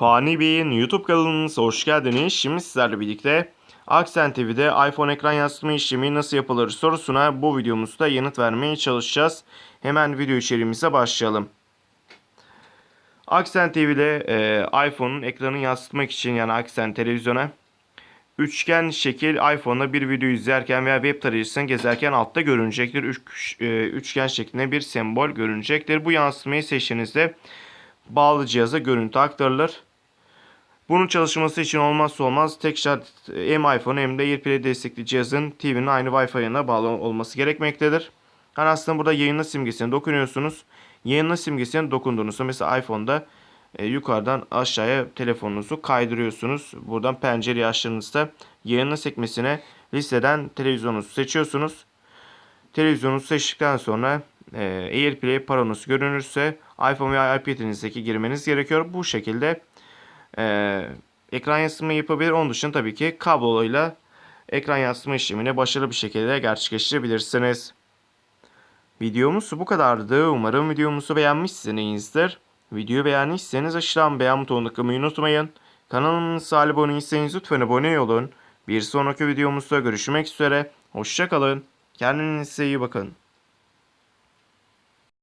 Fani Bey'in YouTube kanalınıza hoş geldiniz. Şimdi sizlerle birlikte Aksen TV'de iPhone ekran yansıtma işlemi nasıl yapılır sorusuna bu videomuzda yanıt vermeye çalışacağız. Hemen video içeriğimize başlayalım. Aksen TV'de e, iPhone'un ekranı yansıtmak için yani Aksen televizyona üçgen şekil iPhone'da bir video izlerken veya web tarayıcısını gezerken altta görünecektir. Üç, e, üçgen şeklinde bir sembol görünecektir. Bu yansıtmayı seçtiğinizde bağlı cihaza görüntü aktarılır. Bunun çalışması için olmazsa olmaz tek şart e, hem iPhone hem de AirPlay destekli cihazın TV'nin aynı Wi-Fi'ına bağlı olması gerekmektedir. Yani aslında burada yayınla simgesine dokunuyorsunuz. Yayınla simgesine dokunduğunuzda mesela iPhone'da e, yukarıdan aşağıya telefonunuzu kaydırıyorsunuz. Buradan pencereyi açtığınızda yayınla sekmesine listeden televizyonunuzu seçiyorsunuz. Televizyonunuzu seçtikten sonra e, AirPlay panosu görünürse iPhone veya iPad'inizdeki girmeniz gerekiyor. Bu şekilde e, ekran yansıtma yapabilir. Onun dışında tabii ki kabloyla ekran yansıtma işlemini başarılı bir şekilde gerçekleştirebilirsiniz. Videomuz bu kadardı. Umarım videomuzu beğenmişsinizdir. Videoyu beğendiyseniz aşağıdan beğen butonuna tıklamayı unutmayın. Kanalımıza abone değilseniz lütfen abone olun. Bir sonraki videomuzda görüşmek üzere. Hoşçakalın. Kendinize iyi bakın.